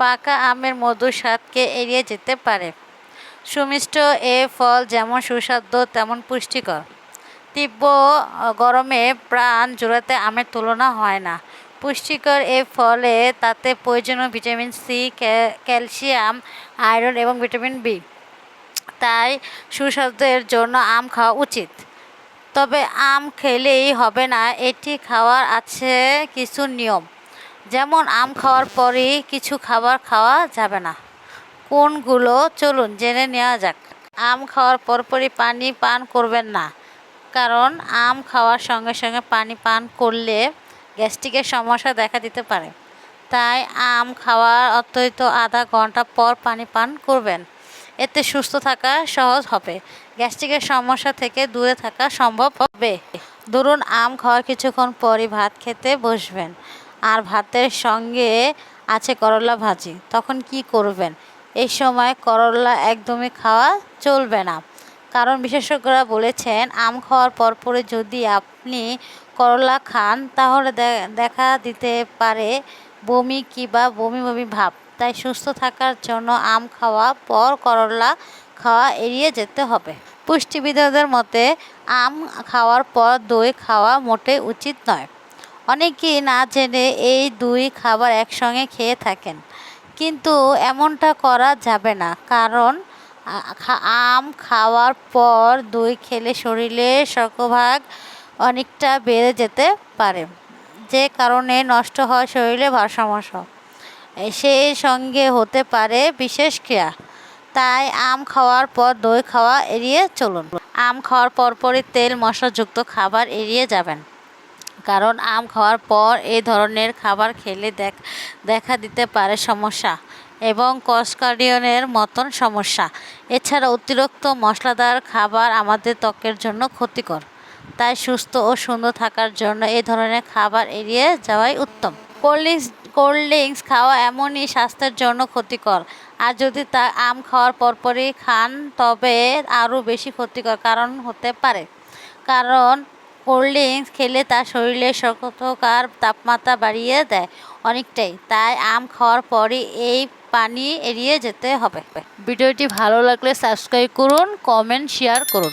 পাকা আমের মধুর স্বাদকে এড়িয়ে যেতে পারে। সুমিষ্ট এ ফল যেমন সুস্বাদু, তেমন পুষ্টিকর। তীব্র গরমে প্রাণ জোড়াতে আমের তুলনা হয় না। পুষ্টিকর এ ফলে তাতে প্রয়োজনীয় ভিটামিন সি ক্যালসিয়াম, আয়রন এবং ভিটামিন বি। তাই সুস্বাস্থ্যের জন্য আম খাওয়া উচিত। তবে আম খেলেই হবে না, এটি খাওয়ার আছে কিছু নিয়ম। যেমন আম খাওয়ার পরই কিছু খাবার খাওয়া যাবে না। কোনগুলো? চলুন, জেনে নেওয়া যাক। আম খাওয়ার পরপরই পানি পান করবেন না। কারণ আম খাওয়ার সঙ্গে সঙ্গে পানি পান করলে গ্যাস্ট্রিকের সমস্যা দেখা দিতে পারে। তাই আম খাওয়ার অত্যন্ত আধা ঘণ্টা পর পানি পান করবেন। এতে সুস্থ থাকা সহজ হবে। গ্যাস্ট্রিকের সমস্যা থেকে দূরে থাকা সম্ভব হবে। ধরুন, আম খাওয়ার কিছুক্ষণ পরই ভাত খেতে বসবেন। আর ভাতের সঙ্গে আছে করলা ভাজি। তখন কি করবেন? এই সময় করলা একদমই খাওয়া চলবে না। কারণ বিশেষজ্ঞরা বলেছেন, আম খাওয়ার পরপরই যদি আপনি করলা খান, তাহলে দেখা দিতে পারে বমি কিংবা বমি বমি ভাব। তাই সুস্থ থাকার জন্য আম খাওয়া পর করলা খাওয়া এড়িয়ে যেতে হবে। পুষ্টিবিদদের মতে, আম খাওয়ার পর দই খাওয়া মোটেই উচিত নয়। অনেকেই না জেনে এই দুই খাবার একসঙ্গে খেয়ে থাকেন। কিন্তু এমনটা করা যাবে না, কারণ আম খাওয়ার পর দই খেলে শরীরে শর্কভাগ অনেকটা বেড়ে যেতে পারে, যে কারণে নষ্ট হয় শরীরে ভারসাম্য সেই সঙ্গে হতে পারে বিশেষ ক্রিয়া, তাই আম খাওয়ার পর দই খাওয়া এড়িয়ে চলুন। আম খাওয়ার পরপরই তেল মশলাযুক্ত খাবার এড়িয়ে যাবেন। কারণ আম খাওয়ার পর এই ধরনের খাবার খেলে দেখা দিতে পারে সমস্যা এবং কসকার্ডিয়নের মতন সমস্যা। এছাড়া অতিরিক্ত মশলাদার খাবার আমাদের ত্বকের জন্য ক্ষতিকর, তাই সুস্থ ও সুন্দর থাকার জন্য এই ধরনের খাবার এড়িয়ে যাওয়াই উত্তম। কোল্ড ড্রিঙ্কস কোল্ড ড্রিঙ্কস খাওয়া এমনই স্বাস্থ্যের জন্য ক্ষতিকর। আর যদি তা আম খাওয়ার পরপরই খান, তবে আরও বেশি ক্ষতিকর কারণ হতে পারে। কারণ কোল্ড ড্রিঙ্কস খেলে তার শরীরে শক্তকার তাপমাত্রা বাড়িয়ে দেয় অনেকটাই। তাই আম খাওয়ার পরে এই পানি এড়িয়ে যেতে হবে। ভিডিওটি ভালো লাগলে সাবস্ক্রাইব করুন, কমেন্ট, শেয়ার করুন।